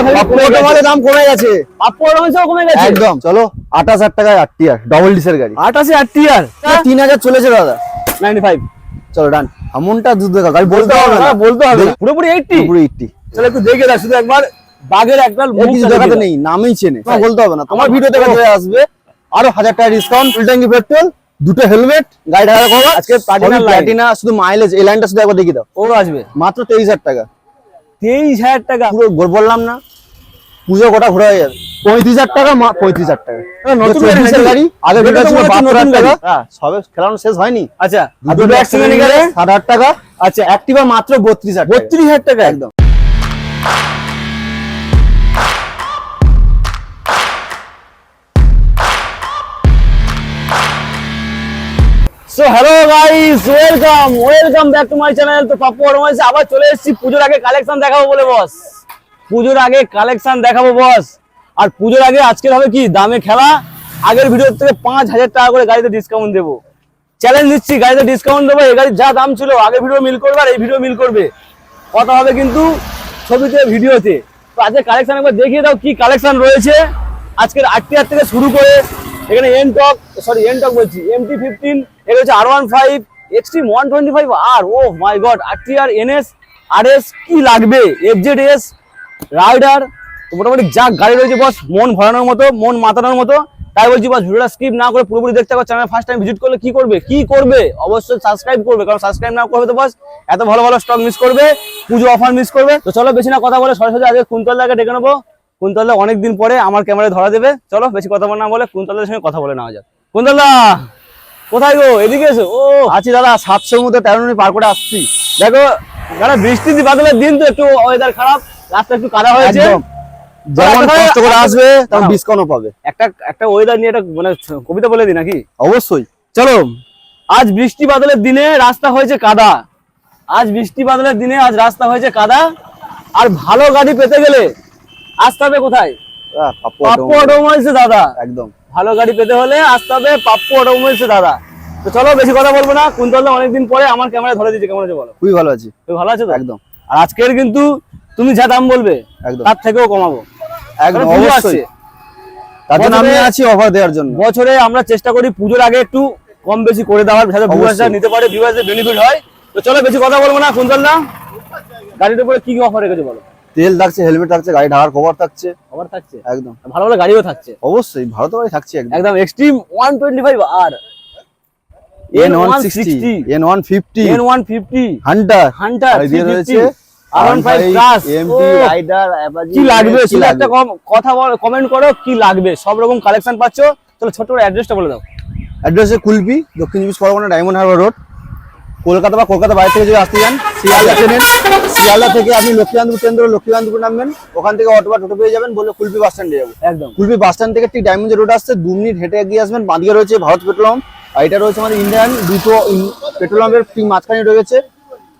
অটোমালের দাম কমে গেছে। কমে গেছে? একদম চলো আঠাশ হাজার টাকায় আট টিয়ার ডবল ডিসের গাড়ি। আটাশি আর টিয়ার তিন হাজার চলেছে দাদা। নাইনটি ফাইভ চলো ডান এমনটা দুধ দেখা গাড়ি বলতে হবে না। বলতে হবে পুরোপুরি এইটটি পুরো এইটটি চলো একটু দেখে দাও শুধু একবার বাঘের একটা কিছু দেখাতে নেই নামেই চেনে। বলতে হবে না। তোমার ভিডিও দেখা হয়ে আসবে। আরও হাজার টাকা ডিসকাউন্ট ফুল ট্যাঙ্কি পেট্রোল দুটো হেলমেট গাড়ি ঢাকা কভার আজকে প্লাটিনা শুধু মাইলেজ এই লাইনটা শুধু একবার দেখিয়ে দাও। ও আসবে। মাত্র তেইশ হাজার টাকা। তেইশ হাজার টাকা। পুরো বললাম না। পুজো গোটা ঘোরা হয়ে যাবে। পঁয়ত্রিশ হাজার টাকা পঁয়ত্রিশ হাজার টাকা। নতুন গাড়ি আগে ছিল বাহাত্তর হাজার টাকা। হ্যাঁ, সবে খেলানো শেষ হয়নি। আচ্ছা দুটো গেলে ষাট হাজার টাকা। আচ্ছা অ্যাক্টিভা মাত্র বত্রিশ হাজার বত্রিশ হাজার টাকা একদম। So hello guys welcome welcome back to my channel তো পাপ্পু অটোমাইসে আবার চলে এসেছি। পুজোর আগে কালেকশন দেখাবো বলে বস পুজোর আগে কালেকশন দেখাবো বস আর পুজোর আগে আজকের হবে কি? দামে খেলা। আগের ভিডিওর থেকে পাঁচ হাজার টাকা করে গাড়িতে ডিসকাউন্ট দেবো। চ্যালেঞ্জ দিচ্ছি গাড়িতে ডিসকাউন্ট দেবো। এই গাড়ির যা দাম ছিল, আগের ভিডিও মিল করবে আর এই ভিডিও মিল করবে। কথা হবে কিন্তু ছবিতে ভিডিওতে তো আজকে কালেকশন একবার দেখিয়ে দাও কি কালেকশন রয়েছে। আজকের আটটি হাট থেকে শুরু করে এখানে N Torq sorry N Torq বলছি এমটি ফিফটিন এটা হচ্ছে আর one five Xtreme one twenty five R oh my God আটটি আর এনএস আর এস কি লাগবে? এফজেড এস রাইডার মোটামুটি যা গাড়ি রয়েছে বস মন ভরানোর মতো, মন মাতানোর মতো। তাই বলছি বস ভিডিওটা স্কিপ না করে পুরোপুরি দেখতে হবে চ্যানেল ফার্স্ট টাইম ভিজিট করলে কি করবে? কি করবে? অবশ্যই সাবস্ক্রাইব করবে, কারণ সাবস্ক্রাইব না করবে তো বস এত ভালো ভালো স্টক মিস করবে, পুজো অফার মিস করবে। তো চলো বেশি না কথা বলে, সরাসরি আগে কুন্তলদাকে ডেকে নেব। কুন্তলদা অনেকদিন পরে আমার ক্যামেরায় ধরা দেবে। চলো বেশি কথা না বলে কুন্তলদার সঙ্গে কথা বলে নেওয়া যাক। কুন্তলদা কোথায় গো? এদিকে এসো। ও আছি দাদা সাতশোর মধ্যে তেরো মিনিট পার করে আসছি। দেখো দাদা বৃষ্টি বাদলের দিন তো একটু ওয়েদার খারাপ রাস্তা একটু কাদা হয়েছে। একদম। কষ্ট করে আসবে তেমন ডিসকাউন্টও পাবে। একটা একটা ওয়েদার নিয়ে একটা মানে কবিতা বলে দিই নাকি? অবশ্যই। চলো আজ বৃষ্টি বাদলের দিনে রাস্তা হয়েছে কাদা। আজ বৃষ্টি বাদলের দিনে আজ রাস্তা হয়েছে কাদা। আর ভালো গাড়ি পেতে গেলে আসতে হবে কোথায় পাপ্পু অটোমোবাইলসে দাদা। একদম। ভালো গাড়ি পেতে হলে আসতে হবে পাপ্পু অটোমোবাইলসে দাদা। তো চলো বেশি কথা বলব না কুন্তলদা অনেকদিন পরে আমার ক্যামেরা ধরে দিচ্ছে কেমন আছে বলো? খুবই ভালো আছি। তুমি ভালো আছো তো? একদম। আর আজকের কিন্তু তুমি যা দাম বলবে একদম। তার থেকেও কমাবো। একদম অবশ্যই। তার জন্য আমি আছি অফার দেওয়ার জন্য। বছরে আমরা চেষ্টা করি পুজোর আগে একটু কম বেশি করে দেওয়ার যাতে ভিউয়ার্সরা নিতে পারে ভিউয়ার্সদের বেনিফিট হয়। তো চলো বেশি কথা বলব না কুন্তল না? গাড়ির উপরে কি কি অফার রেখেছে বলো? তেল থাকছে হেলমেট থাকছে গাড়ি ঢাকার কভার থাকছে। অফার থাকছে? একদম। ভালো ভালো গাড়িও থাকছে? অবশ্যই ভারত গাড়ি থাকছে একদম। একদম Xtreme one twenty five R N one sixty N one fifty N one fifty Hunter Hunter এদিকে রয়েছে কি লাগবে? একটা কম- কথা বল কমেন্ট করো কি লাগবে? সব রকম কালেকশন পাচ্ছ। চলো ছোট করে অ্যাড্রেসটা বলে দাও। Address Kulpi Dakshin Chabbish Pargana Diamond Harbour Road. Kolkata বা কলকাতা বাইরে থেকে যদি আসতে যান শিয়ালদা চেনেন শিয়ালদা থেকে আপনি লক্ষ্মীকান্তপুর কেন্দ্র লক্ষ্মীকান্তপুর নামবেন। ওখান থেকে অটো বা টোটো পেয়ে যাবেন বলে কুলপি বাস স্ট্যান্ডে যাব। একদম। কুলপি বাস স্ট্যান্ড থেকে ঠিক ডায়মন্ড রোড আসছে দু মিনিট হেঁটে এগিয়ে আসবেন। বাঁদিকে রয়েছে ভারত পেট্রোল পাম্প আর এটা রয়েছে আমাদের ইন্ডিয়ান দুটো পেট্রোল পাম্পের ঠিক মাঝখানে রয়েছে।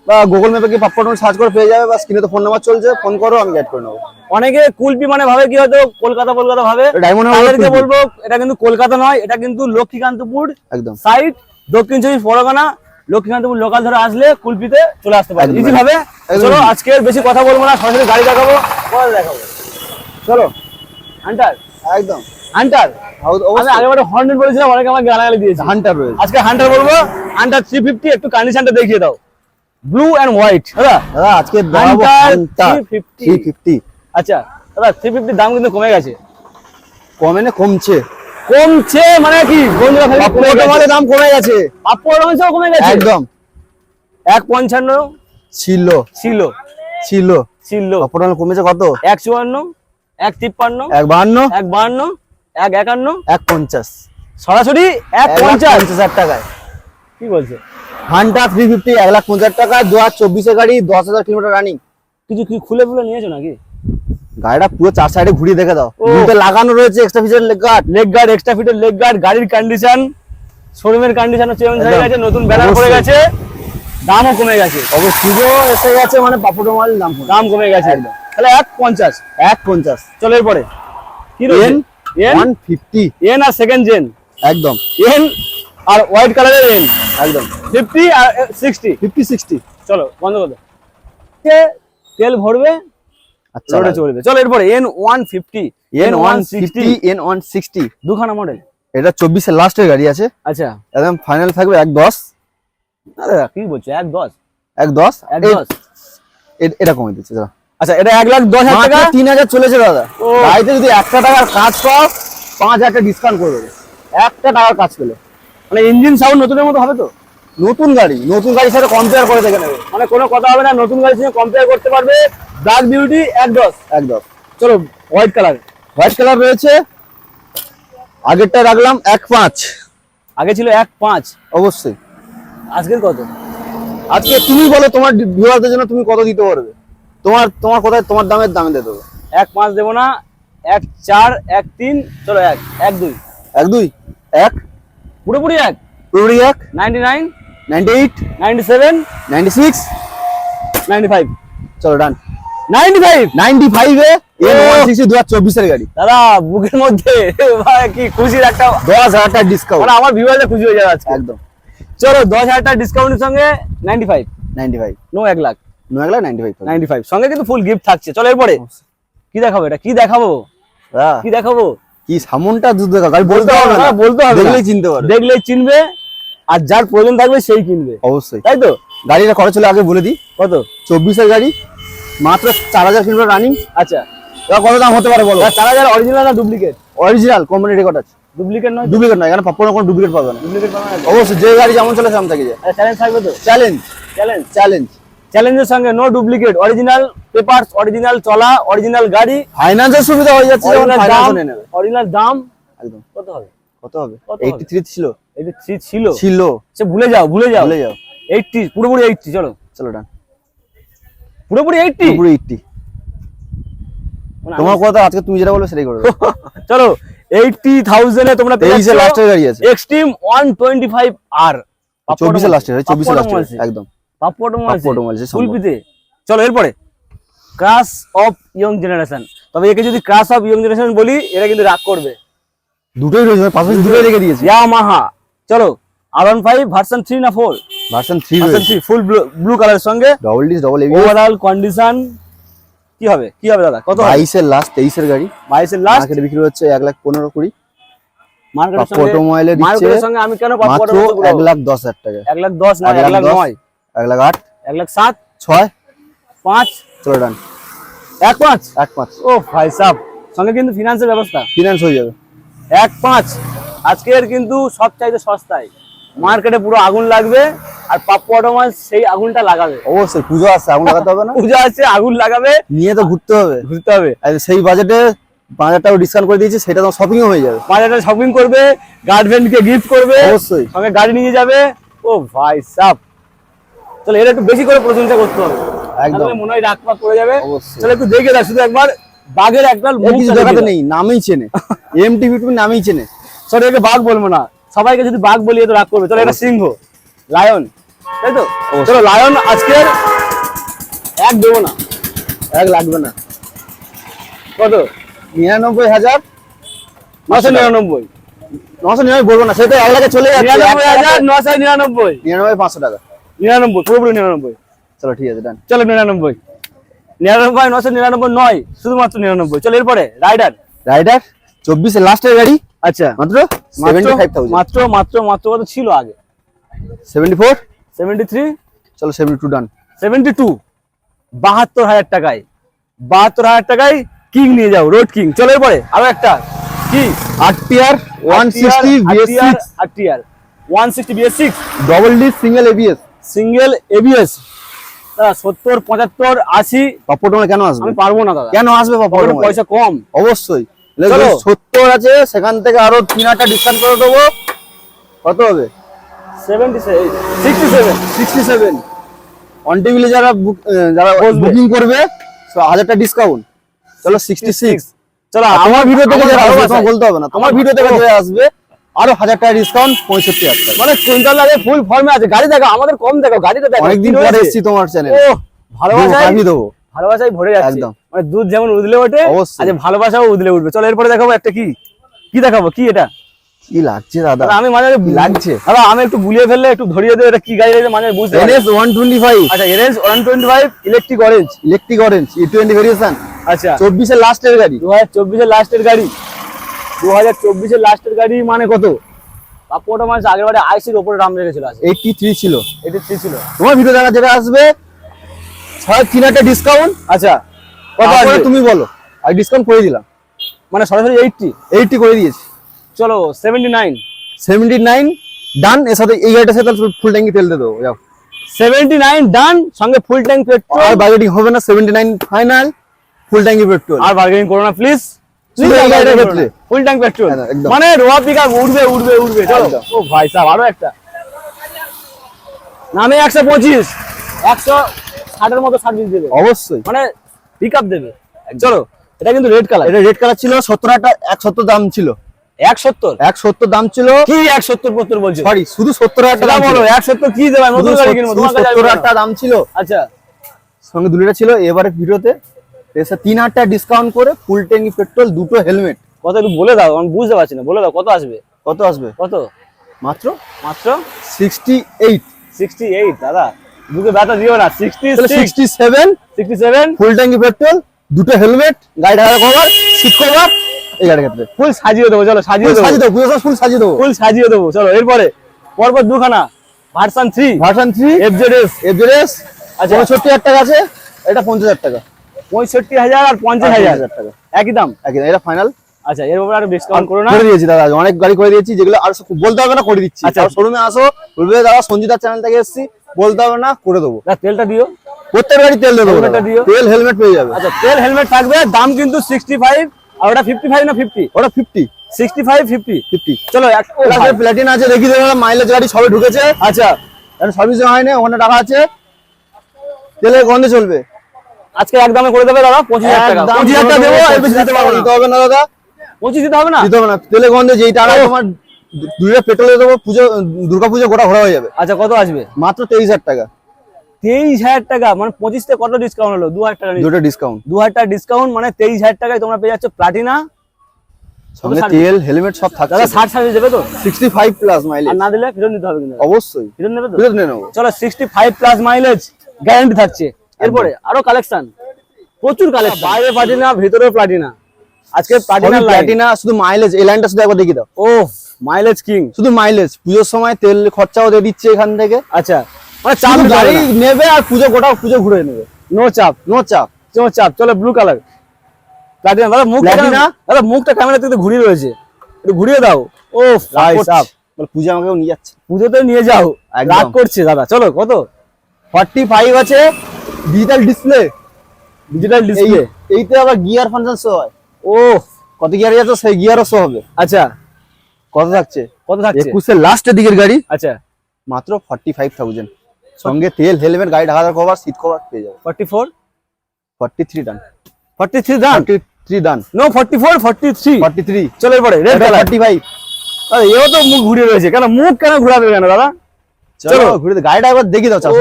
বা গুগল ম্যাপে গিয়ে পাপ্পট সার্চ করে পেয়ে যাবে বা স্ক্রিনে তো ফোন নাম্বার চলছে। ফোন করো আমি গাইড করে নেব। অনেকে কুলপি মানে ভাবে কি হয়তো কলকাতা কলকাতা ভাবে। ডায়মন্ড তাদেরকে বলব এটা কিন্তু কলকাতা নয় এটা কিন্তু লক্ষ্মীকান্তপুর একদম। সাইড দক্ষিণ চব্বিশ পরগনা লক্ষ্মীকান্তপুর লোকাল ধরে আসলে কুলপিতে চলে আসতে পারে ইজি ভাবে? চলো আজকে বেশি কথা বলব না সরাসরি গাড়ি দেখাবো পরে দেখাবো। চলো। হান্টার একদম। হান্টার আমি আগেবারে হর্নেট বলেছিলাম অনেকে আমাকে গালাগালি দিয়েছে। হান্টার রয়েছে আজকে হান্টার বলব হান্টার থ্রি ফিফটি একটু কন্ডিশনটা দেখিয়ে দাও। ব্লু অ্যান্ড হোয়াইট দাদা। দাদা আজকে হান্টার 350 থ্রি ফিফটি আচ্ছা দাদা থ্রি ফিফটির দাম কিন্তু কমে গেছে। কমে না কমছে। কমছে মানে কি? বন্ধুরা দাম কমে গেছে। কমে গেছে? একদম। এক পঞ্চান্ন? ছিল। ছিল। ছিল। ছিল। পাপ্পু কমেছে কত? এক চুয়ান্ন? এক তিপ্পান্ন? এক বাহান্ন? এক বাহান্ন? এক একান্ন? এক পঞ্চাশ। সরাসরি এক পঞ্চাশ। পঞ্চাশ হাজার টাকায়। কি বলছে? হান্টার থ্রি ফিফটি এক লাখ পঞ্চাশ টাকা দু হাজার চব্বিশের গাড়ি দশ হাজার কিলোমিটার রানিং কিছু কি খুলে ফুলে নিয়েছো নাকি? গাড়িটা পুরো চার সাইডে ঘুরিয়ে দেখে দাও। দুটো লাগানো রয়েছে extra feature leg guard leg guard extra ফিটের লেগ গার্ড গাড়ির কন্ডিশন শোরুমের কন্ডিশনও চেঞ্জ হয়ে গেছে নতুন ব্যানার পড়ে গেছে দামও কমে গেছে। অবশ্য পুজো এসে গেছে মানে পাপ্পু অটোমাল দাম কমে। দাম কমে গেছে। একদম। তাহলে এক পঞ্চাশ। এক পঞ্চাশ। চলো এরপরে। কি এন এন ফিফটি এন আর সেকেন্ড জেন একদম। এন আর হোয়াইট কালারের এন একদম। ফিফটি আর সিক্সটি ফিফটি সিক্সটি চলো বন্ধ করো তেল ভরবে? রোডে চলবে চলো এরপরে N one fifty N one sixty N one sixty দুখানা মডেল এটা চব্বিশের লাস্টের গাড়ি আছে। আচ্ছা। একদম ফাইনাল থাকবে এক দশ। দাদা কি বলছো? এক দশ। এক দশ। এক দশ। এটা কমে দিচ্ছে দাদা আচ্ছা এটা এক লাখ দশ হাজার টাকা? তিন হাজার চলেছে দাদা। গাড়িতে যদি একটা টাকার কাজ পাও পাঁচ হাজার টাকা ডিসকাউন্ট করে দেবে। একটা টাকার কাজ পেলে। মানে ইঞ্জিন সাউন্ড নতুনের মতো হবে তো? নতুন গাড়ি নতুন গাড়ির সাথে কম্পেয়ার করে দেখে নেবে। মানে কোনো কথা হবে না নতুন গাড়ির সঙ্গে কম্পেয়ার করতে পারবে। ব্ল্যাক বিউটি এক দশ এক দশ চলো হোয়াইট কালার হোয়াইট কালার রয়েছে। আগেরটা রাখলাম এক পাঁচ। আগে ছিল এক পাঁচ। অবশ্যই। আজকের কত? আজকে তুমি বলো তোমার ভিউয়ারদের জন্য তুমি কত দিতে পারবে? তোমার তোমার কোথায় তোমার দামের দামে দিয়ে দেবো। এক পাঁচ দেবো না এক চার এক তিন চলো এক এক দুই। এক দুই? এক? পুরোপুরি এক? পুরোপুরি এক? Ninety nine? Ninety eight ninety seven ninety six. Ninety five. চলো ডান নাইনটি ফাইভ? নাইনটি ফাইভে এন ও। দু হাজার চব্বিশের গাড়ি। দাদা বুকের মধ্যে। কি খুশির একটা দশ হাজার টাকা ডিসকাউন্ট মানে আমার খুশি হয়ে যাবে একদম। চলো দশ হাজার টাকা ডিসকাউন্টের সঙ্গে ninety five. Ninety five. No এক লাখ। নয় গেলে নাইনটি ফাইভ। Ninety five. সঙ্গে কিন্তু ফুল গিফট থাকছে। চলো এরপরে। কি দেখাবো এটা? কি দেখাবো? কি দেখাবো? কি সামনটা দুধ বলতে হবে না না, বলতে হবে দেখলেই চিনতে পারবে। দেখলেই চিনবে। আর যার প্রয়োজন থাকবে সেই কিনবে। অবশ্যই। তাই তো? গাড়িটা খরচ হলে আগে বলে দিই। কত? চব্বিশের গাড়ি মাত্র চার হাজার কিলোমিটার রানিং আচ্ছা। কত দাম হতে পারে বলো? চার হাজার অরিজিনাল না ডুপ্লিকেট অরিজিনাল কোম্পানি রেকর্ড আছে। ডুপ্লিকেট নয় ডুপ্লিকেট নয় এখানে কোনো ডুপ্লিকেট পাবে না। ডুপ্লিকেট পাবে না অবশ্যই যে গাড়ি যেমন চলে সেমন থাকে যায়। চ্যালেঞ্জ থাকবে তো? চ্যালেঞ্জ চ্যালেঞ্জ চ্যালেঞ্জ চ্যালেঞ্জের সঙ্গে no duplicate original papers original চলা অরিজিনাল গাড়ি। ফাইন্যান্সের সুবিধা হয়ে যাচ্ছে যেমন অরিজিনাল দাম অরিজিনাল দাম একদম। কত হবে? কত হবে? এইটি থ্রি ছিল। এটা থ্রি ছিল ছিল। সে ভুলে যাও ভুলে যাও। ভুলে যাও। এইটটি পুরোপুরি এইটটি চলো। চলো ডান। পুরোপুরি এইটটি? পুরো এইটটি। তোমার কথা আজকে তুমি যেটা বলবে সেটাই চলো এইটটি থাউজেন্ডে তোমরা তেইশে লাস্টের গাড়ি আছে Xtreme one twenty five R চব্বিশে লাস্টের চব্বিশে লাস্টের একদম। পাপ্পু অটোমোবাইলস, ফুলপিতে চলো এরপরে। ক্রাশ অফ ইয়ং জেনারেশন তবে একে যদি ক্রাশ অফ ইয়ং জেনারেশন বলি এরা কিন্তু রাগ করবে। দুটোই রয়েছে পাশাপাশি দুটোই রেখে দিয়েছি। ইয়ামাহা। চলো R one five version three না four version three version three full blue কালারের সঙ্গে double disc double overall condition কি হবে? কি হবে দাদা? কত বাইশের লাস্ট তেইশের গাড়ি। বাইশের লাস্ট মার্কেটে বিক্রি হচ্ছে এক লাখ পনেরো কুড়ি। মার্কেটের সঙ্গে আমি কেন মাত্র এক লাখ দশ হাজার টাকা। এক লাখ দশ নয় এক লাখ নয়? এক লাখ আট এক লাখ সাত? ছয় পাঁচ? চলো ডান এক পাঁচ? এক পাঁচ। ও ভাই সাহ সঙ্গে কিন্তু ফিনান্সের ব্যবস্থা। ফিনান্স হয়ে যাবে। এক পাঁচ? আজকের কিন্তু সব চাইতে সস্তায়। মার্কেটে পুরো আগুন লাগবে আর পাপ্পু অটোমাস সেই আগুনটা লাগাবে। অবশ্যই পুজো আসছে আগুন লাগাতে হবে না? পূজা আছে আগুন লাগাবে। নিয়ে তো ঘুরতে হবে। ঘুরতে হবে। আর সেই বাজেটে হাজার ডিসকাউন্ট করে দিয়েছি সেটা তো শপিংও হয়ে যাবে। হাজার শপিং করবে গার্লফ্রেন্ডকে গিফট করবে অবশ্যই। সঙ্গে গাড়ি নিয়ে যাবে। ও ভাই সাপ। চলো এটা একটু বেশি করে প্রশংসা করতে হবে। একদম। মনে হয় রাগ পাক করে যাবে। চলো একটু দেখে দাও শুধু একবার। বাঘের একবার কিছু দেখাতে নেই নামেই চেনে। এম টিভি তুমি নামেই চেনে। চলো একে বাঘ বলব না। সবাইকে যদি বাঘ বলি তো রাগ করবে। চলো এটা সিংহ লায়ন তাই তো? চলো লায়ন আজকের এক দেবো না। এক লাগবে না। কত? নিরানব্বই হাজার নশো নিরানব্বই। নশো নিরানব্বই বলব না সেটা এক লাখে চলে যাচ্ছে। নিরানব্বই হাজার নশো নিরানব্বই। নিরানব্বই পাঁচশো টাকা। নিরানব্বই পুরোপুরি নিরানব্বই। চলো ঠিক আছে ডান চলো নিরানব্বই। নিরানব্বই নশো নিরানব্বই নয় শুধুমাত্র নিরানব্বই। চলো এরপরে রাইডার। রাইডার? চব্বিশে লাস্টের গাড়ি? আচ্ছা। মাত্র? মাত্র মাত্র মাত্র মাত্র কত ছিল আগে? সেভেন্টি ফোর সেভেন্টি থ্রি চলো seventy two done seventy two বাহাত্তর হাজার টাকায়। বাহাত্তর হাজার টাকায় কিং নিয়ে যাও রোড কিং চলো এরপরে আরও একটা। কি? আট টিয়ার one sixty BS six RTR one sixty BS six double D single ABS single ABS দাদা সত্তর পঁচাত্তর আশি। পাপ্পটোমে কেন আসবে? আমি পারব না দাদা। কেন আসবে পকেটে পাপ্পটোমে পয়সা কম। অবশ্যই। সত্তর আছে সেখান থেকে আরও তিন হাজার ডিসকাউন্ট করে দেবো। কত হবে? Sixty seven sixty seven on টেবিলে যারা যারা বুকিং করবে হাজারটা ডিসকাউন্ট চলো সিক্সটি সিক্স চলো আমার ভিডিও থেকে যারা আসবে তোমার বলতে হবে না তোমার ভিডিও থেকে যারা আসবে আরও হাজার টাকা ডিসকাউন্ট পঁয়ষট্টি হাজার মানে কুইন্টাল লাগে ফুল ফর্মে আছে। গাড়ি দেখো আমাদের কম দেখো গাড়িটা দেখো। অনেকদিন পরে এসেছি তোমার চ্যানেল ও ভালোবাসায় আমি দেবো। ভালোবাসায় ভরে যাচ্ছে। একদম। মানে দুধ যেমন উদলে ওঠে। আজ ভালোবাসাও উদলে উঠবে। চলো এরপরে দেখাবো একটা কি? কি দেখাবো? কি এটা? কি লাগছে দাদা? আমি মাঝে লাগছে? দাদা আমি একটু গুলিয়ে ফেললে একটু ধরিয়ে দেবে এটা কি গাড়ি মাঝে বুঝতে এনএস আচ্ছা NS electric orange electric orange variation আচ্ছা। লাস্টের গাড়ি। দু হাজার চব্বিশের লাস্টের গাড়ি। লাস্টের গাড়ি মানে কত? পাপ্পোটা মানে আগের বারে আইসির ওপরে দাম রেখেছিল আছে এইটটি থ্রি ছিল। এটি থ্রি ছিল। তোমার ভিডিও দেখা যেটা আসবে ছয় তিন একটা ডিসকাউন্ট আচ্ছা। তারপরে তুমি বলো। আর ডিসকাউন্ট করে দিলাম। মানে সরাসরি এইটটি এইটটি করে দিয়েছি। চলো seventy nine seventy nine done এর সাথে এই গাড়িটার সাথে ফুল ট্যাঙ্কি তেল দিয়ে দেবো যাও। সেভেন্টি নাইন ডান সঙ্গে ফুল ট্যাঙ্ক পেট্রোল আর বার্গেটিং হবে না সেভেন্টি নাইন ফাইনাল ফুল ট্যাঙ্কি পেট্রোল আর বার্গেনিং করো না। প্লিজ। ফুল ট্যাঙ্ক পেট্রোল মানে রোয়া পিকা উঠবে উঠবে উঠবে চলো। ও ভাই সাহেব আরও একটা। নামে একশো পঁচিশ। একশো ষাটের মতো সার্ভিস দেবে। অবশ্যই। মানে পিক আপ দেবে চলো এটা কিন্তু রেড কালার এটা রেড কালার ছিল সত্তর হাজার এক সত্তর দাম ছিল। এক সত্তর এক সত্তর দাম ছিল। কি এক সত্তর পত্তর বলছো? সরি শুধু সত্তর হাজার টাকা বলো এক সত্তর কি দেবে? নতুন গাড়ি কিনবো সত্তর হাজার দাম ছিল। আচ্ছা। সঙ্গে দু লিটার ছিল এবারে ভিডিওতে। এসে তিন হাজার টাকা ডিসকাউন্ট করে ফুল ট্যাঙ্কি পেট্রোল দুটো হেলমেট কত একটু বলে দাও আমি বুঝতে পারছি না। বলে দাও কত আসবে? কত আসবে? কত? মাত্র? মাত্র? সিক্সটি এইট সিক্সটি এইট দাদা। বুকে ব্যথা দিও না। Sixty sixty seven sixty seven full ট্যাঙ্কি পেট্রোল দুটো হেলমেট গাড়ি ঢাকা কভার সিট কভার এই গাড়ির ক্ষেত্রে। ফুল সাজিয়ে দেবো চলো সাজিয়ে দেবো। সাজিয়ে দেবো পুরো ফুল সাজিয়ে দেবো। ফুল সাজিয়ে দেবো চলো এরপরে পরপর দুখানা version three version three FZS FZS আচ্ছা। পঁয়ষট্টি হাজার টাকা আছে এটা পঞ্চাশ হাজার টাকা। পঁয়ষট্টি হাজার আর পঞ্চাশ আর হাজার 50,000 টাকা। একই দাম। একদম এটা ফাইনাল আচ্ছা এর উপরে আরও ডিসকাউন্ট করো না। করে দিয়েছি দাদা অনেক গাড়ি করে দিয়েছি যেগুলো আর বলতে হবে না করে দিচ্ছি। আচ্ছা। শোরুমে আসো বলবে দাদা সঞ্জিতার চ্যানেল থেকে এসেছি বলতে হবে না করে দেবো। তেলটা দিও। প্রত্যেক গাড়ি তেল দেবো। তেল হেলমেট পেয়ে যাবে। আচ্ছা তেল হেলমেট থাকবে দাম কিন্তু সিক্সটি ফাইভ আর ওটা ফিফটি ফাইভ না ফিফটি ওটা fifty sixty five fifty fifty চলো আছে দেখি মাইলেজ গাড়ি সবে ঢুকেছে। আচ্ছা। সার্ভিসিং হয়নি ওখানে টাকা আছে। তেলের গন্ধে চলবে। আজকে এক দামে করে দেবে দাদা পঁচিশ হাজার টাকা। একদম পঁচিশ হাজার টাকা দেবো দিতে হবে না দাদা। পঁচিশ দিতে হবে না? দিতে হবে না। তেলের গন্ধে যেই টাকা তোমার দুটো পেট্রোল দেবো পুজো দুর্গা পুজো গোটা ঘোরা হয়ে যাবে। আচ্ছা কত আসবে? মাত্র তেইশ হাজার টাকা। তেইশ হাজার টাকা মানে পঁচিশ থেকে কত ডিসকাউন্ট হলো? দু হাজার টাকা দুটো ডিসকাউন্ট দু হাজার টাকা ডিসকাউন্ট মানে তেইশ হাজার টাকায় তোমরা পেয়ে যাচ্ছ প্লাটিনা তেল হেলমেট সব থাকছে। দাদা ষাট সার্ভিস দেবে তো? সিক্সটি ফাইভ প্লাস মাইলেজ আর না দিলে ফিরত দিতে হবে কিন্তু। অবশ্যই। ফিরত নেবে তো? ফেরত নিয়ে নেব। চলো sixty five plus mileage guarantee থাকছে এরপরে আরও কালেকশন প্রচুর কালেকশন বাইরে প্লাটিনা ভিতরে প্লাটিনা আজকে প্লাটিনা প্লাটিনা শুধু মাইলেজ এই লাইনটা শুধু একবার দেখিয়ে দাও। ও মাইলেজ কিং শুধু মাইলেজ পুজোর সময় তেল খরচাও দিয়ে দিচ্ছে এখান থেকে। আচ্ছা মানে চাপ গাড়ি নেবে আর পুজো গোটা পুজো ঘুরে নেবে। নো চাপ নো চাপ নো চাপ। চলো ব্লু কালার প্লাটিনা দাদা মুখ Platina? দাদা মুখটা ক্যামেরা থেকে ঘুরিয়ে রয়েছে। একটু ঘুরিয়ে দাও। ও ভাই সাপ পুজো আমাকেও নিয়ে যাচ্ছে। পুজোতে নিয়ে যাও। রাগ করছে দাদা। চলো কত? ফর্টি ফাইভ আছে ডিজিটাল ডিসপ্লে ডিজিটাল ডিসপ্লে এইতে আবার গিয়ার ফাংশন হয়। ও কত গিয়ার আছে? সেই গিয়ারও শো হবে। আচ্ছা। কত থাকছে? কত থাকছে? একুশের লাস্টের দিকের গাড়ি। আচ্ছা। মাত্র ফর্টি ফাইভ থাউজেন্ড সঙ্গে তেল হেলমেট গাড়ি ঢাকা কভার সিট কভার পেয়ে যাবে। Forty four forty three done forty three forty three done no forty four forty three forty three চলো এরপরে রেড কালার ফর্টি ফাইভ এও তো মুখ ঘুরে রয়েছে। কেন মুখ কেন ঘুরাবে কেন দাদা? চলো। ঘুরে গাড়িটা একবার দেখি দাও চার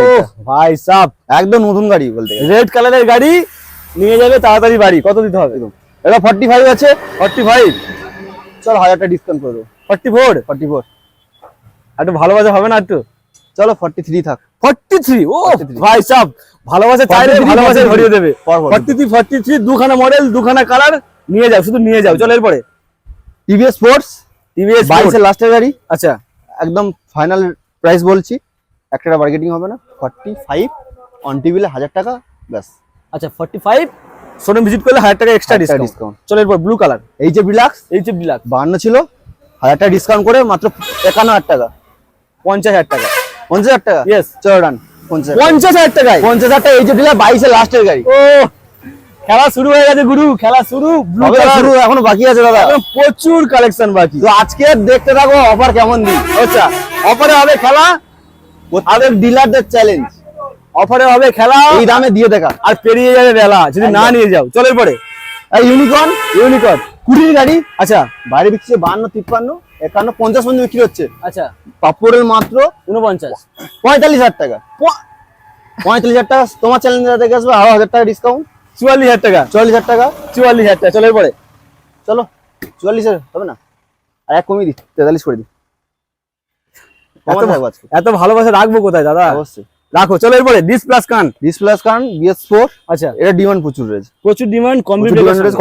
ভাই সাপ একদম নতুন গাড়ি বলতে রেড কালারের গাড়ি নিয়ে যাবে তাড়াতাড়ি বাড়ি। কত দিতে হবে? এটা ফর্টি ফাইভ আছে। ফর্টি ফাইভ চলো হাজারটা ডিসকাউন্ট করে দেবো। ফর্টি ফোর ফর্টি ফোর একটু ভালোবাসা হবে না একটু? চলো ফর্টি থ্রি থাক। ফর্টি থ্রি ও ভাই সাপ ভালোবাসা চাইলে ভালোবাসা 43 ভরিয়ে দেবে। ফর্টি থ্রি ফর্টি থ্রি দুখানা মডেল দুখানা কালার নিয়ে যাও শুধু নিয়ে যাও। চলো এরপরে। টিভিএস স্পোর্টস টিভিএস বাইশের লাস্টের গাড়ি। আচ্ছা। একদম ফাইনাল প্রাইস বলছি। একটা মার্কেটিং হবে না। ফর্টি ফাইভ অন টিভিলে হাজার টাকা ব্যাস। আচ্ছা ফর্টি ফাইভ শোরুম ভিজিট করলে হাজার টাকা এক্সট্রা ডিসকাউন্ট। চলো এরপর ব্লু কালার এই যে বিলাক্স এই যে ব্ল্যাক বাহান্ন ছিল হাজার টাকা ডিসকাউন্ট করে মাত্র একান্ন হাজার টাকা। পঞ্চাশ হাজার টাকা। পঞ্চাশ হাজার টাকা? Yes. চলো ডান পঞ্চাশ হাজার। টাকায়? পঞ্চাশ হাজার টাকা এই যে ডিলার বাইশের লাস্টের গাড়ি। ও খেলা শুরু হয়ে গেছে গুরু খেলা শুরু ব্লু হবে কালার শুরু এখনও বাকি আছে দাদা। প্রচুর কালেকশন বাকি। তো আজকে দেখতে থাকো অফার কেমন দিই। আচ্ছা অফারে হবে খেলা প্রত্যেক ডিলারদের চ্যালেঞ্জ অফারে হবে খেলা। এই দামে দিয়ে দেখা। আর পেরিয়ে যাবে বেলা যদি না নিয়ে যাও চলে পরে ইউনিকর্ন ইউনিকর্ন কুড়ির গাড়ি। আচ্ছা। বাইরে বিক্রি বান্ন তিপ্পান্ন একান্ন পঞ্চাশ পর্যন্ত বিক্রি হচ্ছে। আচ্ছা। পাপুরের মাত্র উনপঞ্চাশ পঁয়তাল্লিশ হাজার টাকা। পঁয়তাল্লিশ হাজার টাকা তোমার চ্যালেঞ্জ থেকে আসবে আরও হাজার টাকা ডিসকাউন্ট চুয়াল্লিশ হাজার টাকা। চুয়াল্লিশ হাজার টাকা। চুয়াল্লিশ হাজার টাকা। চলো পরে চলো চুয়াল্লিশ হাজার হবে না? আর এক কমিয়ে দিই তেতাল্লিশ করে দিই। এত ভালোবাসা রাখব কোথায় দাদা? অবশ্যই। রাখো চলো এরপরে ডিস প্লাস কান। ডিস প্লাস কারণ বিএস ফোর আচ্ছা। এটা ডিমান্ড প্রচুর রয়েছে প্রচুর ডিমান্ড কম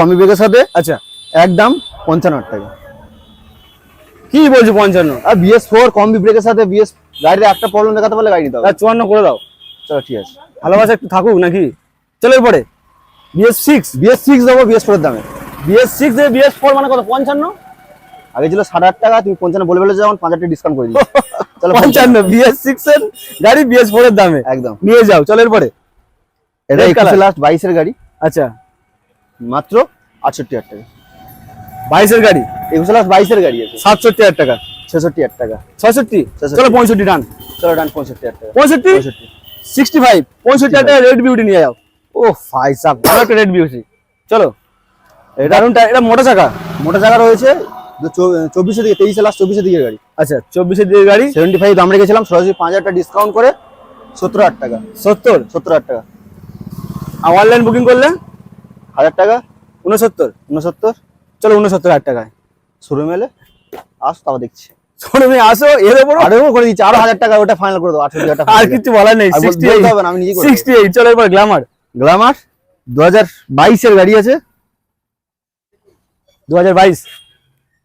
কমি ব্রেকের সাথে। আচ্ছা। একদম পঞ্চান্ন টাকা। কি বলছো পঞ্চান্ন? আর বিএস ফোর কম্বি ব্রেকের সাথে বিএস গাড়িতে একটা প্রবলেম দেখাতে পারলে গাড়ি হবে। চুয়ান্ন করে দাও। চলো ঠিক আছে। ভালোবাসা একটু থাকুক নাকি? চলো এরপরে বিএস সিক্স বিএস সিক্স দেবো বিএস ফোরের দামে। বিএস সিক্স বিএস ফোর মানে কত? পঞ্চান্ন? আগে ছিল সাড়ে আট টাকা তুমি পঞ্চান্ন বলে বলে যেমন পাঁচ হাজার ডিসকাউন্ট করে দিই চলো পঞ্চান্ন। বিএস সিক্স এর গাড়ি বিএস ফোর এর দামে। একদম। নিয়ে যাও চলো এরপরে। এটা একুশে লাস্ট বাইশের গাড়ি। আচ্ছা। মাত্র আটষট্টি হাজার টাকা। বাইশের গাড়ি? একুশে লাস্ট বাইশের গাড়ি আছে। সাতষট্টি হাজার টাকা। ছেষট্টি হাজার টাকা। ছষট্টি। চলো পঁয়ষট্টি ডান চলো ডান পঁয়ষট্টি হাজার টাকা। পঁয়ষট্টি? পঁয়ষট্টি। সিক্সটি ফাইভ পঁয়ষট্টি হাজার টাকা রেড বিউটি নিয়ে যাও। ও ফাই সাব ভালো একটা রেড বিউটি চলো এটা এটা মোটা চাকা। মোটা চাকা রয়েছে চব্বিশে দিকে তেইশে লাস্ট চব্বিশে দিকে গাড়ি। আচ্ছা চব্বিশের দিকে গাড়ি? সেভেন্টি ফাইভ দাম রেখেছিলাম সরাসরি পাঁচ হাজার টাকা ডিসকাউন্ট করে সত্তর হাজার টাকা। সত্তর? সত্তর হাজার টাকা। আর অনলাইন বুকিং করলে? হাজার টাকা? উনসত্তর উনসত্তর চলো উনসত্তর হাজার টাকায়। শোরুমে এলে আস তাও দেখছি। শোনো তুমি আসো এর ওপরও? আরও করে দিচ্ছি আরও হাজার টাকা ওটা ফাইনাল করে দেবো আটষট্টি হাজার টাকা আর কিছু বলার নেই সিক্সটি বলতে হবে না, আমি দেবো। সিক্সটি এইট চলো এরপর গ্ল্যামার গ্লামার দু হাজার বাইশের গাড়ি আছে। দু হাজার বাইশ।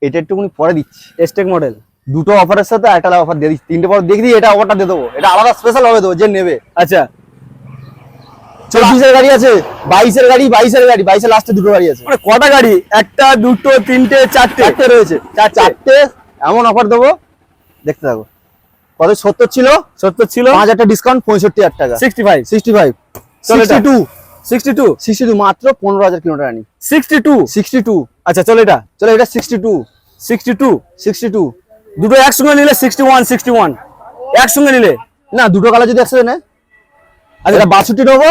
এটা একটুখানি পরে দিচ্ছি। এসটেক মডেল দুটো অফারের সাথে একটা অফার দিয়ে দিচ্ছি। তিনটে পর দেখি এটা অফারটা দিয়ে দেবো। এটা আলাদা স্পেশাল হবে দেবো যে নেবে। আচ্ছা। চব্বিশের গাড়ি আছে বাইশের গাড়ি বাইশের গাড়ি বাইশের লাস্টে দুটো গাড়ি আছে। মানে কটা গাড়ি? একটা দুটো তিনটে চারটে? চারটে রয়েছে। চার চারটে এমন অফার দেবো। দেখতে থাকো। কত? সত্তর ছিল? সত্তর ছিল? পাঁচ হাজার ডিসকাউন্ট পঁয়ষট্টি হাজার টাকা। Sixty five sixty five. Sixty two sixty two sixty two মাত্র পনেরো হাজার কিলোমিটার আনি সিক্সটি টু সিক্সটি টু আচ্ছা চলো এটা চলো এটা sixty two sixty two sixty two দুটো একসঙ্গে নিলে সিক্সটি ওয়ান সিক্সটি ওয়ান একসঙ্গে নিলে? না দুটো কালার যদি একসাথে নেয় আচ্ছা এটা বাষট্টি নেব?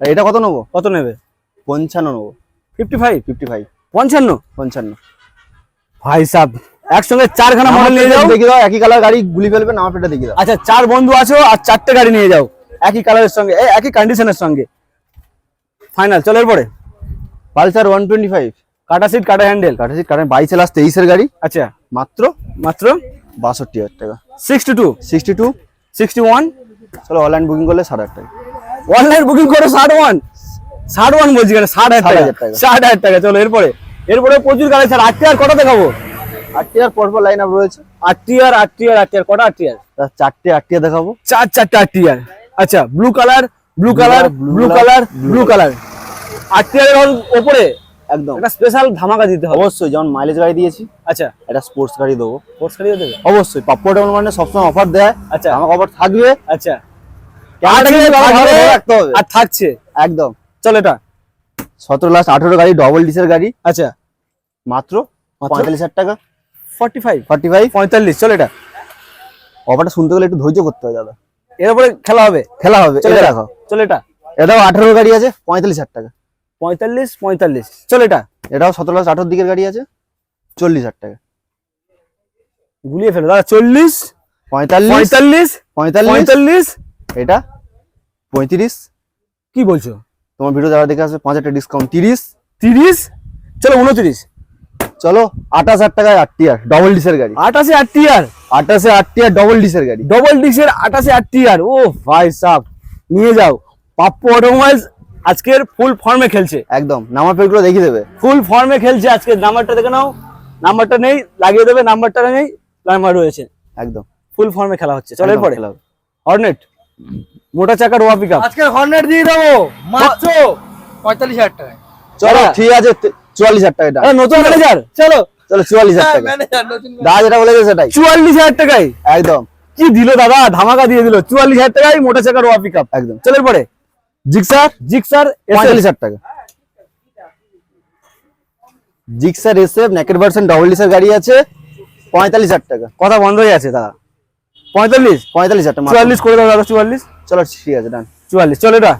আর এটা কত নেব? কত নেবে? পঞ্চান্ন নেব। ফিফটি ফাইভ ফিফটি ফাইভ পঞ্চান্ন? পঞ্চান্ন। ভাই সাব একসঙ্গে চারখানা মডেল নিয়ে যাও। দেখে দাও একই কালার গাড়ি গুলি ফেলবে নামা পেটা দেখে দাও। আচ্ছা চার বন্ধু আছো আর চারটে গাড়ি নিয়ে যাও। একই কালারের সঙ্গে একই কন্ডিশনের সঙ্গে। ফাইনাল চলো এরপরে। পালসার ওয়ান টোয়েন্টি ফাইভ কাটা সিট কাটা হ্যান্ডেল কাটা সিট কারেন্ট বাইশে লাস্ট তেইশের গাড়ি। আচ্ছা। মাত্র? মাত্র? বাষট্টি হাজার টাকা। Sixty two sixty two sixty one চলো অনলাইন বুকিং করলে সাড়ে আট টাকা। অনলাইন বুকিং করে ষাট ওয়ান ষাট ওয়ান বলছি কেন? ষাট হাজার টাকা। হাজার টাকা। ষাট হাজার টাকা চলো এরপরে। এরপরে প্রচুর গাড়ি স্যার আটটি আর কটা দেখাবো? আটটি আর পরপর লাইন আপ রয়েছে। আটটি আর আটটি আর আটটি আর কটা আটটি আর? চারটে আটটি দেখাবো। চার চারটে আটটি আর। আচ্ছা blue colour blue colour blue colour blue colour আর ওপরে একদম। একটা স্পেশাল ধামাকা দিতে হবে। অবশ্যই যেমন মাইলেজ গাড়ি দিয়েছি আচ্ছা। একটা স্পোর্টস গাড়ি দেবো। স্পোর্টস গাড়িও দেবে? অবশ্যই পাপ্পো ডেমন মানে সবসময় অফার দেয়। আচ্ছা। আমার অফার থাকবে। আচ্ছা। আর থাকছে। একদম। চল এটা। সতেরো লাস্ট আঠেরো গাড়ি ডবল ডিসের গাড়ি। আচ্ছা। মাত্র মাত্র? পঁয়তাল্লিশ হাজার টাকা। ফর্টি ফাইভ ফর্টি ফাইভ পঁয়তাল্লিশ চল এটা। অফারটা শুনতে গেলে একটু ধৈর্য করতে হবে দাদা। এর উপরে খেলা হবে খেলা হবে। চল এটা দেখো। চল এটা। এটাও আঠেরো গাড়ি আছে পঁয়তাল্লিশ হাজার টাকা। পঁয়তাল্লিশ পঁয়তাল্লিশ। চল এটা। এটাও সতেরো লাস্ট আঠেরো দিকের গাড়ি আছে চল্লিশ হাজার টাকা। গুলিয়ে ফেলো। দাদা চল্লিশ পঁয়তাল্লিশ পঁয়তাল্লিশ পঁয়তাল্লিশ পঁয়তাল্লিশ। এটা পঁয়ত্রিশ। কি বলছো? তোমার ভিডিও যারা দেখে আসবে পাঁচ হাজার ডিসকাউন্ট তিরিশ। তিরিশ? চলো উনত্রিশ। চলো আঠাশ হাজার টাকায় আটটি আর ডবল ডিসের গাড়ি। আটাশে আটটি আর আঠাশে আটটি আর ডবল ডিসের গাড়ি। ডবল ডিসের আটাশে আটটি আর ও ভাই সাহ নিয়ে যাও। পাপ্পু অটোমোবাইলস আজকের ফুল ফর্মে খেলছে। একদম নামার পেগুলো দেখিয়ে দেবে। ফুল ফর্মে খেলছে আজকে নাম্বারটা দেখে নাও। নাম্বারটা নেই লাগিয়ে দেবে নাম্বারটা নেই নাম্বার রয়েছে। একদম। ফুল ফর্মে খেলা হচ্ছে চলো এরপরে। হর্নেট মোটা চাকার ওয়া পিক আজকে হর্নেট দিয়ে দেবো মাত্র পঁয়তাল্লিশ হাজার টাকায়। চলো। ঠিক আছে চুয়াল্লিশ হাজার টাকা এটা। নতুন ম্যানেজার চলো। চলো চুয়াল্লিশ হাজার টাকা। দাদা যেটা বলে গেছে সেটাই। চুয়াল্লিশ হাজার টাকায় একদম। কি দিল দাদা? ধামাকা দিয়ে দিল। চুয়াল্লিশ হাজার টাকায় মোটা চাকার ওয়া পিক একদম। চলো এরপরে। জিক্সার? জিক্সার পঁয়তাল্লিশ হাজার টাকা। Gixxer SF naked version double ডিসের গাড়ি আছে। পঁয়তাল্লিশ হাজার টাকা। কথা বন্ধ হয়ে আছে দাদা। পঁয়তাল্লিশ? পঁয়তাল্লিশ হাজার টাকা। চুয়াল্লিশ করে দাও দাদা চুয়াল্লিশ। চলো ঠিক আছে ডান চুয়াল্লিশ। চলো এটা।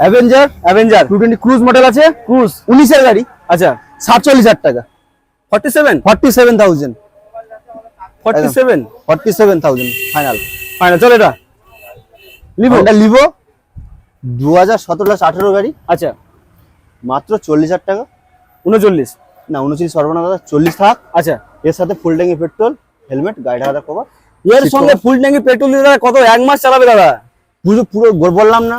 Avenger Avenger two twenty cruise model আছে। ক্রুজ উনিশের গাড়ি। আচ্ছা সাতচল্লিশ হাজার টাকা। Forty seven? Forty seven thousand forty seven? Forty seven thousand final final চলো এটা। লিভো এটা লিভো দু হাজার সতেরো লাস্ট আঠেরো গাড়ি। আচ্ছা। মাত্র চল্লিশ হাজার টাকা। উনচল্লিশ? না উনচল্লিশ সর্বনা দাদা চল্লিশ থাক। আচ্ছা। এর সাথে ফুল ট্যাঙ্কি পেট্রোল হেলমেট গাড়ি ঢাকা কভার এর সঙ্গে ফুল ট্যাঙ্কি পেট্রোল দিতে দাদা কত? এক মাস চালাবে দাদা? পুজো পুরো বললাম না।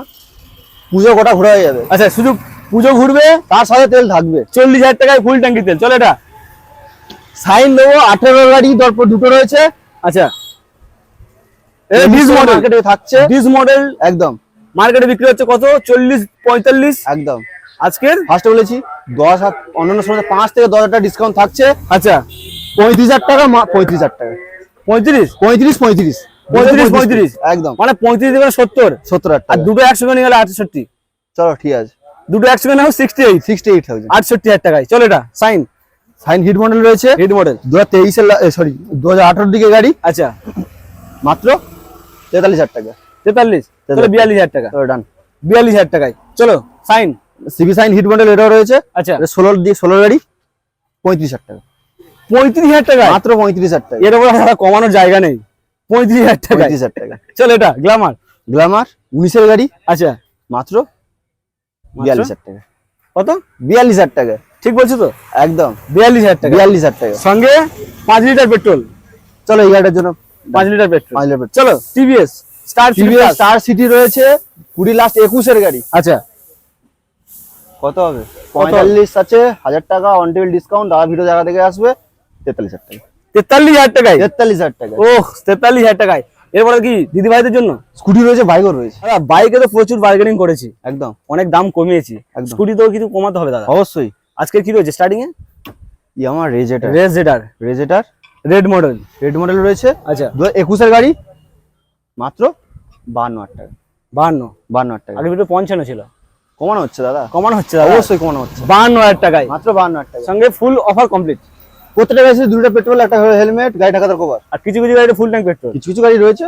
পুজো গোটা ঘোরা হয়ে যাবে। আচ্ছা শুধু পুজো ঘুরবে তার সাথে তেল থাকবে। চল্লিশ হাজার টাকায় ফুল ট্যাঙ্কি তেল। চলো এটা। সাইন দেবো আঠেরো গাড়ি দরপর দুটো রয়েছে। আচ্ছা। ডিস মডেল থাকছে। ডিস মডেল একদম। মার্কেটে বিক্রি হচ্ছে কত? চল্লিশ পঁয়তাল্লিশ? একদম। আজকের? ফার্স্টে বলেছি দশ অন্যান্য সময় পাঁচ থেকে দশ হাজার ডিসকাউন্ট থাকছে। আচ্ছা। পঁয়ত্রিশ হাজার টাকা পঁয়ত্রিশ হাজার টাকা। পঁয়ত্রিশ? পঁয়ত্রিশ পঁয়ত্রিশ। পঁয়ত্রিশ, পঁয়ত্রিশ। একদম। মানে পঁয়ত্রিশ দেবেন সত্তর। সত্তর হাজার আর দুটো একসঙ্গে নিয়ে গেলে আটষট্টি। চলো ঠিক আছে। দুটো একসঙ্গে নেও sixty eight sixty eight thousand আটষট্টি হাজার টাকায়। চলো এটা সাইন সাইন হিট মডেল রয়েছে। হিট মডেল দু হাজার তেইশের সরি দু হাজার আঠারোর দিকে গাড়ি। আচ্ছা। মাত্র তেতাল্লিশ হাজার টাকা। তেতাল্লিশ? তেতাল্লিশ। বিয়াল্লিশ হাজার টাকা। ডান বিয়াল্লিশ হাজার টাকায়। চলো shine CB shine hit model এটাও রয়েছে। আচ্ছা। ষোলোর দিয়ে ষোলোর গাড়ি পঁয়ত্রিশ হাজার টাকা। পঁয়ত্রিশ হাজার টাকা মাত্র পঁয়ত্রিশ হাজার টাকা। এর উপর কমানোর জায়গা নেই। পঁয়ত্রিশ হাজার টাকা পঁয়ত্রিশ হাজার টাকা। চলো এটা গ্লামার গ্লামার উনিশের গাড়ি। আচ্ছা। মাত্র বিয়াল্লিশ হাজার টাকা। কত? বিয়াল্লিশ হাজার টাকা। ঠিক বলছো তো? একদম। বিয়াল্লিশ হাজার টাকা। বিয়াল্লিশ হাজার টাকা। সঙ্গে পাঁচ লিটার পেট্রোল। চলো এই গাড়িটার জন্য পাঁচ লিটার পেট্রোল। পাঁচ লিটার চলো TVS star TVS star city রয়েছে কুড়ি লাস্ট একুশের গাড়ি। আচ্ছা। কত হবে? পঁয়তাল্লিশ আছে হাজার টাকা অন টেবিল ডিসকাউন্ট দাদা ভিডিও জায়গা থেকে আসবে তেতাল্লিশ হাজার টাকা। তেতাল্লিশ হাজার টাকায়? তেতাল্লিশ হাজার টাকা ও তেতাল্লিশ হাজার টাকায়। এরপরে কি দিদি ভাইদের জন্য? স্কুটি রয়েছে বাইকও রয়েছে। দাদা বাইকে তো প্রচুর বার্গেনিং করেছি একদম। অনেক দাম কমিয়েছি। একদম। স্কুটিতেও কিছু কমাতে হবে দাদা। অবশ্যই। আজকে কি রয়েছে? স্টার্টিং এ? ইয়ামা রেজেটার রেস জেটার রেজেটার রেড মডেল রেড মডেল রয়েছে। আচ্ছা। দু একুশের গাড়ি মাত্র বান্ন হাজার টাকা। বাহান্ন বান্ন হাজার টাকা। আগে ভিডিও পঞ্চান্ন ছিল। কমানো হচ্ছে দাদা। কমানো হচ্ছে দাদা? অবশ্যই কমানো হচ্ছে। বাহান্ন হাজার টাকায়। মাত্র বান্ন হাজার টাকা। সঙ্গে ফুল অফার কমপ্লিট প্রত্যেকটা গাড়ি দুটো পেট্রোল একটা হেলমেট গাড়ি ঢাকাতে কভার আর কিছু কিছু গাড়িতে ফুল ট্যাঙ্ক পেট্রোল কিছু কিছু গাড়ি রয়েছে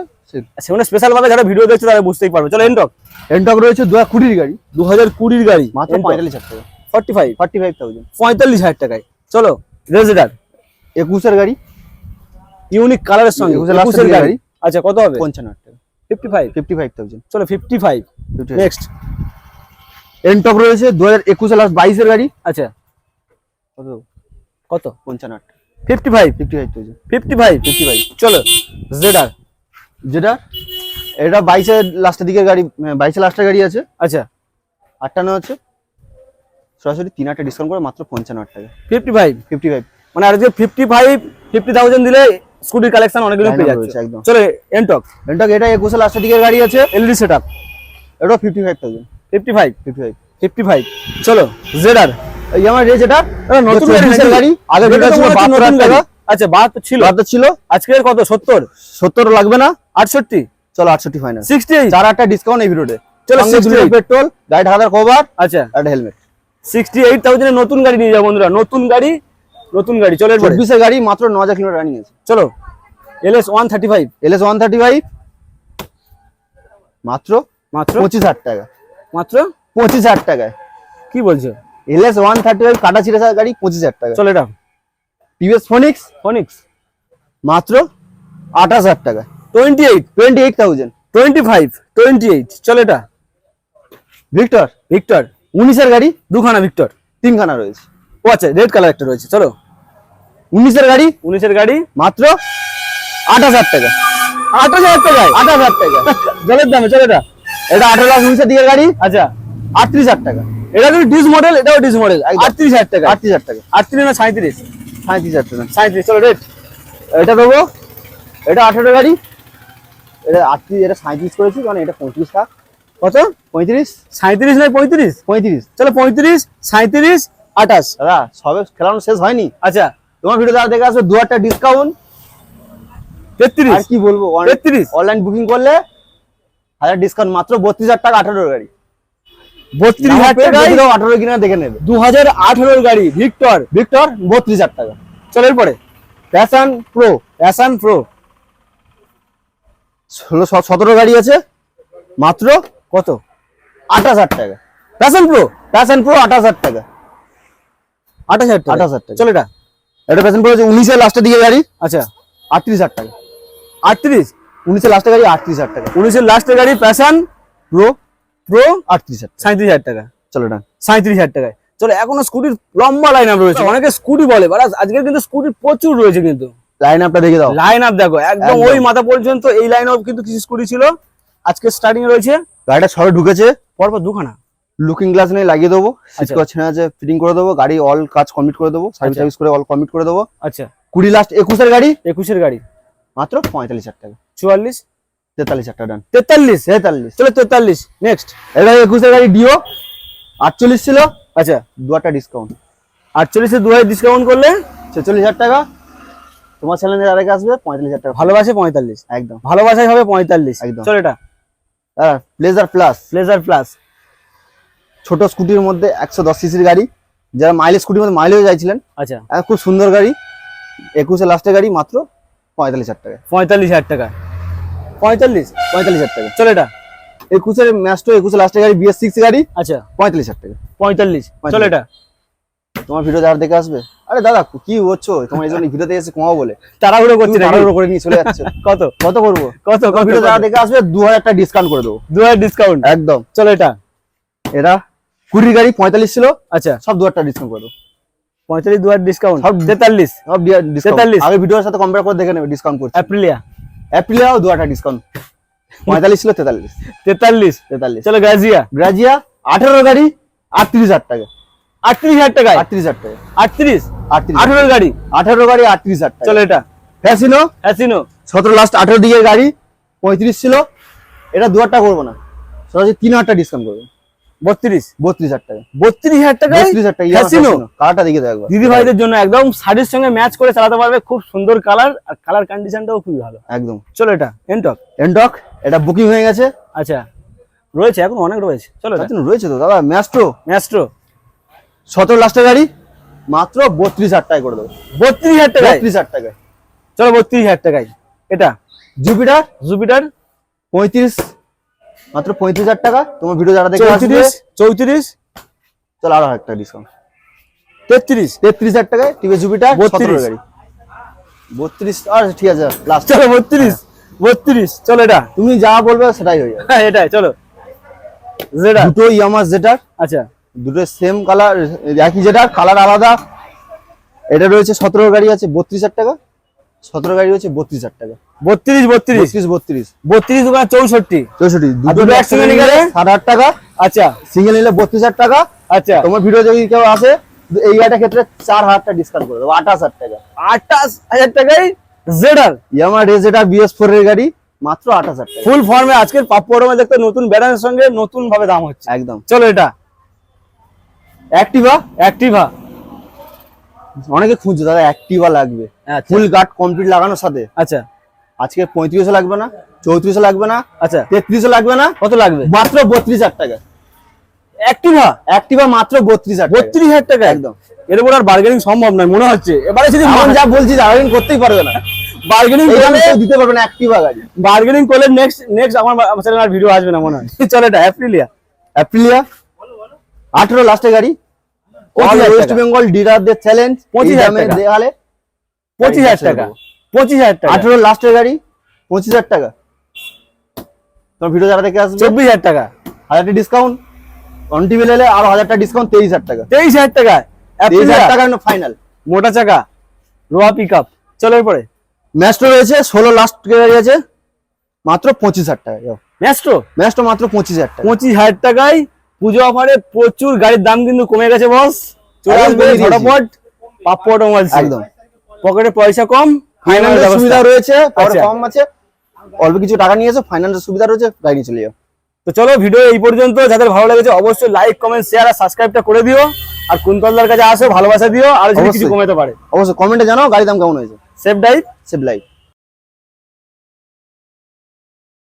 সেখানে স্পেশাল ভাবে যারা ভিডিও দেখছে তারা বুঝতেই পারবে। চলো এন্টক এনটক রয়েছে দু হাজার কুড়ির গাড়ি। দু হাজার কুড়ির গাড়ি। মাত্র পঁয়তাল্লিশ হাজার টাকা। Forty five forty five thousand পঁয়তাল্লিশ হাজার টাকায়। চলো রেজেডার একুশের গাড়ি। ইউনিক কালারের সঙ্গে। একুশের গাড়ি। আচ্ছা কত হবে? পঞ্চান্ন হাজার টাকা। Fifty five fifty five thousand চলো ফিফটি ফাইভ নেক্সট এনটক রয়েছে দু হাজার একুশে লাস্ট বাইশের গাড়ি। আচ্ছা। কত? কত? পঞ্চান্ন fifty five fifty five thousand fifty five fifty five চলো জেডার যেটা এটা বাইশের লাস্টের দিকে গাড়ি বাইশের লাস্টের গাড়ি আছে। আচ্ছা। আটান্ন আছে। সরাসরি তিন হাজার ডিসকাউন্ট করে মাত্র পঞ্চান্ন হাজার টাকা। ফিফটি ফাইভ ফিফটি ফাইভ মানে আর যে ফিফটি ফাইভ ফিফটি থাউজেন্ড দিলে স্কুটির কালেকশন অনেকগুলো পেয়ে যাচ্ছে। একদম। চলো এনটক এনটক এটা একুশে লাস্টের দিকে গাড়ি আছে। এলডি সেট আপ এটাও fifty five thousand fifty five fifty five fifty five চলো জেডার এই আমার রেজ এটা? নতুন গাড়ি আগে এটা ছিল মনে হচ্ছে বাহাত্তর নতুন হাজার গাড়ি। টাকা। আচ্ছা বাহাত্তর ছিল? বাহাত্তর ছিল। আজকের কত? সত্তর? সত্তর লাগবে না। আটষট্টি? চলো আটষট্টি ফাইনাল সিক্সটি এইট চার হাজার ডিসকাউন্ট এই ভিডিওতে চলো, চলো 68 পেট্রোল গাড়ি ঢাকার কভার আচ্ছা। একটা হেলমেট সিক্সটি এইট নতুন গাড়ি নিয়ে যাও বন্ধুরা। নতুন গাড়ি নতুন গাড়ি। চলো এরপরে। চব্বিশের গাড়ি মাত্র ন হাজার কিলোমিটার রানিং আছে। চলো L S one thirty five L S one thirty five মাত্র মাত্র? পঁচিশ হাজার টাকা। মাত্র? পঁচিশ হাজার টাকায়। কি বলছো? L S one thirty five কাটা চিরা গাড়ি পঁচিশ হাজার টাকা। চলো এটা। টিভিএস ফোনিক্স ফনিক্স মাত্র আঠাশ হাজার টাকা। Twenty eight twenty eight thousand twenty five twenty eight চলো এটা। ভিক্টর ভিক্টর উনিশের গাড়ি? দুখানা ভিক্টর তিনখানা রয়েছে। ও আচ্ছা রেড কালার একটা রয়েছে। চলো। উনিশের গাড়ি? উনিশের গাড়ি। মাত্র আঠাশ হাজার টাকা। আঠাশ হাজার টাকায় আঠাশ হাজার টাকা। জলের দামে চলো এটা। এটা আঠারো লাখ উনিশের দিকের গাড়ি। আচ্ছা। আটত্রিশ হাজার টাকা। এটা কিন্তু ডিস মডেল এটাও ডিস মডেল। আটত্রিশ হাজার টাকা। আটত্রিশ হাজার টাকা। আটত্রিশ না সাঁত্রিশ সাঁত্রিশ হাজার টাকা। সাঁত্রিশ চলো রেট। এটা দেবো। এটা আঠারো গাড়ি। এটা আটত্রিশ এটা সাঁত্রিশ করেছি কারণ এটা পঁয়ত্রিশ টাকা কত? পঁয়ত্রিশ। সাঁত্রিশ নয় পঁয়ত্রিশ? পঁয়ত্রিশ। চলো পঁয়ত্রিশ সাঁত্রিশ আঠাশ। দাদা সবে খেলানো শেষ হয়নি? আচ্ছা তোমার ভিডিও দাদা দেখে আসবে দু হাজার ডিসকাউন্ট তেত্রিশ। আর কি বলব তেত্রিশ। অনলাইন বুকিং করলে হাজার ডিসকাউন্ট মাত্র বত্রিশ হাজার টাকা আঠারো গাড়ি। বত্রিশ হাজার আঠারো কিনা দেখে নেবে। দু হাজার আঠেরোর গাড়ি ভিক্টর ভিক্টর বত্রিশ হাজার টাকা। চলো এরপরে প্যাশন প্রো অ্যাসান প্রো। ষোলো সতেরো গাড়ি আছে মাত্র কত? আঠাশ হাজার টাকা। প্যাশন প্রো প্যাশন প্রো আঠাশ হাজার টাকা। আঠাশ হাজার টাকা। আঠাশ হাজার টাকা। চলো এটা। এটা প্যাশন প্রো হচ্ছে উনিশের লাস্টের দিকে গাড়ি। আচ্ছা আটত্রিশ হাজার টাকা। আটত্রিশ? উনিশের লাস্টের গাড়ি আটত্রিশ হাজার টাকা। উনিশের লাস্টের গাড়ি প্যাশন প্রো। প্রো আটত্রিশ হাজার সাঁত্রিশ হাজার টাকা। চলো ডান সাঁত্রিশ হাজার টাকায়। চলো এখনও স্কুটির লম্বা লাইন আপ রয়েছে অনেকে স্কুটি বলে বাট আজকে কিন্তু স্কুটির প্রচুর রয়েছে কিন্তু। লাইন আপটা দেখে দাও। লাইন আপ দেখো একদম। ওই মাথা পর্যন্ত এই লাইন আপ কিন্তু কিছু স্কুটি ছিল। আজকে স্টার্টিং রয়েছে। গাড়িটা সবে ঢুকেছে। পরপর দুখানা। লুকিং গ্লাস নিয়ে লাগিয়ে দেবো। সিট। ছেড়ে আছে ফিটিং করে দেবো। গাড়ি অল কাজ কমপ্লিট করে দেবো। সার্ভিস আচ্ছা। সার্ভিস করে অল কমপ্লিট করে দেবো। আচ্ছা। কুড়ি লাস্ট একুশের গাড়ি? একুশের গাড়ি। মাত্র পঁয়তাল্লিশ হাজার টাকা। চুয়াল্লিশ তেতাল্লিশ টাকা ডান তেতাল্লিশ? তেতাল্লিশ। চলো তেতাল্লিশ। নেক্সট এটা একুশের গাড়ি ডিও আটচল্লিশ ছিল। আচ্ছা দু একটা ডিসকাউন্ট আটচল্লিশে দু হাজার ডিসকাউন্ট করলে ছেচল্লিশ হাজার টাকা। তোমার চ্যালেঞ্জের আরেকে আসবে পঁয়তাল্লিশ হাজার টাকা। ভালোবাসে পঁয়তাল্লিশ? একদম। ভালোবাসাই হবে পঁয়তাল্লিশ। একদম। চলো এটা। হ্যাঁ প্লেজার প্লাস প্লেজার প্লাস ছোট স্কুটির মধ্যে একশো দশ সিসির গাড়ি। যারা মাইলেজ স্কুটির মধ্যে মাইলেজ চাইছিলেন আচ্ছা। খুব সুন্দর গাড়ি। একুশে লাস্টের গাড়ি মাত্র পঁয়তাল্লিশ হাজার টাকা। পঁয়তাল্লিশ হাজার টাকা। পঁয়তাল্লিশ পঁয়তাল্লিশ হাজার টাকা। চলো এটা। একুশের ম্যাস্টো একুশে লাস্টের গাড়ি বিএস সিক্স গাড়ি আচ্ছা। পঁয়তাল্লিশ হাজার টাকা। পঁয়তাল্লিশ। চলো এটা। তোমার ভিডিও যারা দেখে আসবে? আরে দাদা কি হচ্ছে তোমার এই জন্য ভিডিওতে এসে কমাবো বলে। তাড়াহুড়ো করছি তাড়াহুড়ো করে নিয়ে চলে যাচ্ছে। কত? কত করব? কত ভিডিও যারা দেখে আসবে দু হাজার টাকা ডিসকাউন্ট করে দেবো। দু হাজার ডিসকাউন্ট একদম। চলো এটা। এটা কুড়ির গাড়ি পঁয়তাল্লিশ ছিল। আচ্ছা। সব দু হাজার টাকা ডিসকাউন্ট করে দেবো। পঁয়তাল্লিশ দু হাজার ডিসকাউন্ট সব- তেতাল্লিশ? সব 43 আগে ভিডিওর সাথে কম্পেয়ার করে দেখে নেবে ডিসকাউন্ট করছে। অ্যাপ্রিলিয়া? অ্যাপ্রিলেও দু হাজার ডিসকাউন্ট পঁয়তাল্লিশ ছিল তেতাল্লিশ। তেতাল্লিশ। তেতাল্লিশ। চলো গ্রাজিয়া গ্রাজিয়া আঠেরো গাড়ি আটত্রিশ হাজার টাকা। আটত্রিশ হাজার টাকায়? আটত্রিশ হাজার টাকা। আটত্রিশ? আটত্রিশ। আঠেরো গাড়ি? আঠেরো গাড়ি আটত্রিশ হাজার টাকা। চলো এটা। ফ্যাসিনো হ্যাসিনো সতেরো লাস্ট আঠেরো দিকের গাড়ি পঁয়ত্রিশ ছিল। এটা দু হাজার টাকা করব না। সরাসরি তিন হাজার টাকা ডিসকাউন্ট করব। বত্রিশ। বত্রিশ হাজার টাকা। বত্রিশ হাজার টাকায় বত্রিশ হাজার টাকা। হ্যাসিনো কালারটা দেখে দেবো একবার। দিদি ভাইদের জন্য একদম শাড়ির সঙ্গে ম্যাচ করে চালাতে পারবে খুব সুন্দর কালার আর কালার কন্ডিশনটাও খুবই ভালো। একদম। চলো এটা এনটক এন্ডক এটা বুকিং হয়ে গেছে। আচ্ছা রয়েছে এখন অনেক রয়েছে। চলো রয়েছে তো দাদা ম্যাস্ট্রো ম্যাস্ট্রো সতেরো লাস্টের গাড়ি মাত্র বত্রিশ হাজার টাকা করে দেবো। বত্রিশ হাজার টাকায়? বত্রিশ হাজার টাকায়। চলো বত্রিশ হাজার টাকায়। এটা জুপিটার জুপিটার পঁয়ত্রিশ। মাত্র পঁয়ত্রিশ হাজার টাকা। তোমার ভিডিও যারা দেখে চৌত্রিশ চৌত্রিশ। চলো আরও হাজার টাকা ডিসকাউন্ট তেত্রিশ। তেত্রিশ হাজার টাকায় টিভিএস জুপিটার 32 সতেরো গাড়ি। বত্রিশ আর ঠিক আছে লাস্ট চলো বত্রিশ। বত্রিশ। চলো এটা। তুমি যা বলবে সেটাই হয়ে যাবে। হ্যাঁ এটাই চলো। যেটা দুটো ইয়ামাস যেটার আচ্ছা। দুটো সেম কালার একই যেটার কালার আলাদা। এটা রয়েছে সতেরো গাড়ি আছে বত্রিশ হাজার টাকা। সতেরো গাড়ি রয়েছে বত্রিশ হাজার টাকা। বত্রিশ বত্রিশ। বত্রিশ বত্রিশ। দোকান চৌষট্টি। চৌষট্টি। দুটো একসঙ্গে নিয়ে গেলে নিলে? সাত হাজার টাকা। আচ্ছা। সিঙ্গেল নিলে বত্রিশ হাজার টাকা। আচ্ছা। তোমার ভিডিও যদি কেউ আসে এই গাড়িটার ক্ষেত্রে চার হাজার টাকা ডিসকাউন্ট করে দেবো আঠাশ হাজার টাকা। আঠাশ হাজার টাকায় জেডার ইয়ামা রেজ এটা বিএস ফোর এর গাড়ি মাত্র আঠাশ হাজার টাকা। ফুল ফর্মে আজকের পাপ্পড়মে দেখতে নতুন ব্যাটারির সঙ্গে নতুন ভাবে দাম হচ্ছে। একদম। চলো এটা। অ্যাক্টিভা অ্যাক্টিভা অনেকে খুঁজছে দাদা অ্যাক্টিভা লাগবে। ফুল গার্ড কমপ্লিট লাগানোর সাথে। আচ্ছা। আজকে পঁয়ত্রিশও লাগবে না চৌত্রিশও লাগবে না আচ্ছা। তেত্রিশও লাগবে না কত লাগবে? মাত্র বত্রিশ হাজার টাকা। অ্যাক্টিভা? অ্যাক্টিভা মাত্র বত্রিশ হাজার। বত্রিশ হাজার টাকা? একদম। এর উপর আর বার্গেনিং সম্ভব নয় মনে হচ্ছে। এবারে যদি এখন যা বলছি আবেদন করতেই পারবে না। বার্গেনিং করলে দিতে পারবে না অ্যাক্টিভা গাড়ি। বার্গেনিং করলে নেক্সট নেক্সট আমার চ্যানেল আর ভিডিও আসবে না মনে হয়। চলো এটা অ্যাপ্রিলিয়া অ্যাপ্রিলিয়া আঠেরো লাস্টের গাড়ি। ওয়েস্ট। বেঙ্গল ডিলারদের চ্যালেঞ্জ পঁচিশ হাজার দেখালে পঁচিশ হাজার টাকা। পঁচিশ হাজার টাকা। আঠেরো লাস্টের গাড়ি পঁচিশ হাজার টাকা। তোমার ভিডিও যারা দেখে আসবে চব্বিশ হাজার টাকা। হাজারটা ডিসকাউন্ট অন টিভি নিলে আরও হাজার টাকা ডিসকাউন্ট তেইশ হাজার টাকা। তেইশ হাজার টাকা। তেইশ হাজার টাকা ফাইনাল মোটা চাকা রোয়া পিক আপ চলো এরপরে। ম্যাস্ট্রো রয়েছে ষোলো লাস্ট গাড়ি আছে মাত্র পঁচিশ হাজার টাকা ম্যাস্ট্রো ম্যাস্ট্রো মাত্র পঁচিশ হাজার টাকা। পঁচিশ হাজার টাকায় পুজো অফারে প্রচুর গাড়ির দাম কিন্তু কমে গেছে বস চলে আসবে ঝটাপট। একদম। পকেটে পয়সা কম ফাইন্যান্স ফাইন্যান্সের সুবিধা রয়েছে পরে আচ্ছা। কম আছে। অল্প কিছু টাকা নিয়েছে ফাইন্যান্সের সুবিধা রয়েছে গাড়ি নিয়ে চলে যাও। তো চলো ভিডিও এই পর্যন্ত। যাদের ভালো লেগেছে অবশ্যই লাইক কমেন্ট শেয়ার আর সাবস্ক্রাইবটা করে দিও। আর কুন্তলদার কাছে আসো ভালোবাসা দিও আর যদি কিছু। কমাতে পারে। অবশ্যই কমেন্টে জানাও গাড়ি দাম কেমন হয়েছে। Safe dive safe light